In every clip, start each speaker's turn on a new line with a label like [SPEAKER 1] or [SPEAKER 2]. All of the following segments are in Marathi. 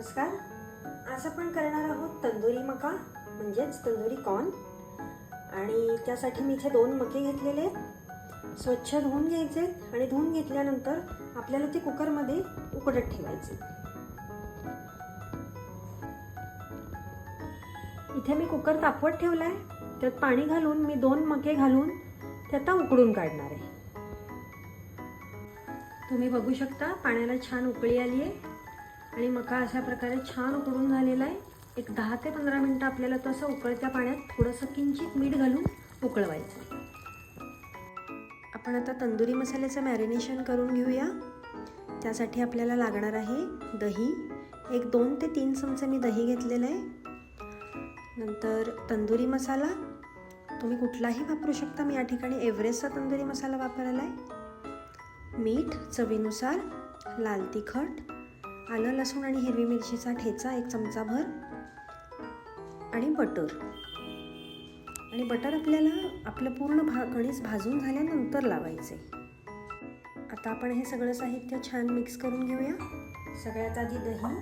[SPEAKER 1] नमस्कार. आज आपण करणार आहोत तंदुरी मका म्हणजेच तंदुरी कॉर्न. आणि त्यासाठी मी इथे दोन मके घेतलेले आहेत. स्वच्छ धुवून घ्यायचे आणि धुवून घेतल्यानंतर आपल्याला ते कुकरमध्ये उकडत ठेवायचे इथे मी कुकर तापवत ठेवलाय. त्यात पाणी घालून मी दोन मके घालून ते आता उकडून काढणार आहे. तुम्ही बघू शकता पाण्याला छान उकळी आली आहे आणि मका अशा प्रकारे छान उकडून झालेला आहे. एक दहा ते पंधरा मिनटं आपल्याला तो असं उकळत्या पाण्यात थोडंसं किंचित मीठ घालून उकळवायचं आपण आता तंदुरी मसाल्याचं मॅरिनेशन करून घेऊया. त्यासाठी आपल्याला लागणार आहे दही. एक दोन ते तीन चमचे मी दही घेतलेलं आहे. नंतर तंदुरी मसाला. तुम्ही कुठलाही वापरू शकता. मी या ठिकाणी एव्हरेस्टचा तंदुरी मसाला वापरला आहे. मीठ चवीनुसार लाल तिखट आलं लसूण आणि हिरवी मिरचीचा ठेचा एक चमचाभर आणि बटर. आणि बटर आपल्याला आपलं पूर्ण भा कणीस भाजून झाल्यानंतर लावायचे. आता आपण हे सगळं साहित्य छान मिक्स करून घेऊया. सगळ्यात आधी दही.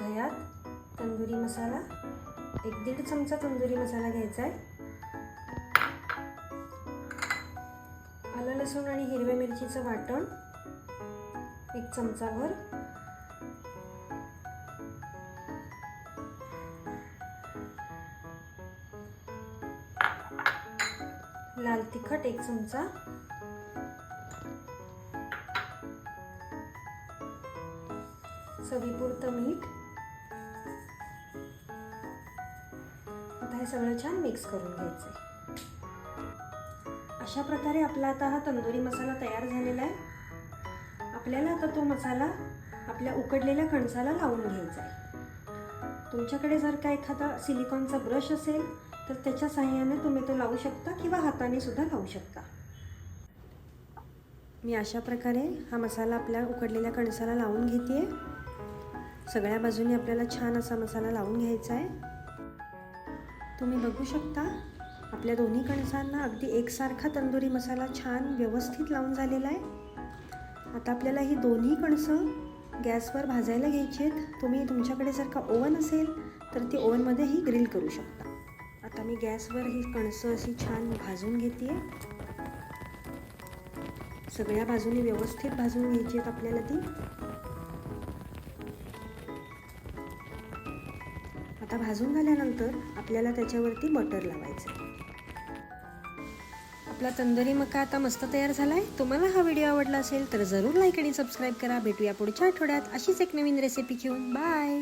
[SPEAKER 1] दह्यात तंदुरी मसाला. एक दीड चमचा तंदुरी मसाला घ्यायचा आहे. आलं लसूण आणि हिरव्या मिरचीचं वाटण. एक चमचाभर. लाल तिखट एक चमचा. चवीपुरतं मीठ. आता हे सगळं छान मिक्स करून घ्यायचं अशा प्रकारे आपला आता हा तंदुरी मसाला तयार झालेला आहे. आपल्याला आता तो मसाला आपल्या उकडलेल्या कणसाला लावून घ्यायचा आहे. तुमच्याकडे जर का एखादा सिलिकॉनचा ब्रश असेल तर त्याच्या साहाय्याने तुम्ही तो लावू शकता किंवा हाताने सुद्धा लावू शकता. मी अशा प्रकारे हा मसाला आपल्या उकडलेल्या कणसाला लावून घेते सगळ्या बाजूने आपल्याला छान असा मसाला लावून घ्यायचा आहे. तुम्ही बघू शकता आपल्या दोन्ही कणसांना अगदी एकसारखा तंदुरी मसाला छान व्यवस्थित लावून झालेला आहे. आता आपल्याला ही दोन्ही कणसं गॅसवर भाजायला घ्यायची आहेत. तुम्ही तुमच्याकडे जर का ओव्हन असेल तर ती ओव्हनमध्येही ग्रिल करू शकता. आता मी गॅसवर ही कणसं अशी छान भाजून घेते. सगळ्या बाजूने व्यवस्थित भाजून घ्यायची आहेत आपल्याला ती. आता भाजून झाल्यानंतर आपल्याला त्याच्यावरती बटर लावायचं आपला तंदुरी मका आता मस्त तयार झाला आहे तुम्हाला हा व्हिडिओ आवडला असेल तर जरूर लाईक आणि सबस्क्राईब करा. भेटूया पुढच्या आठवड्यात. अशीच एक नवीन रेसिपी घेऊन. बाय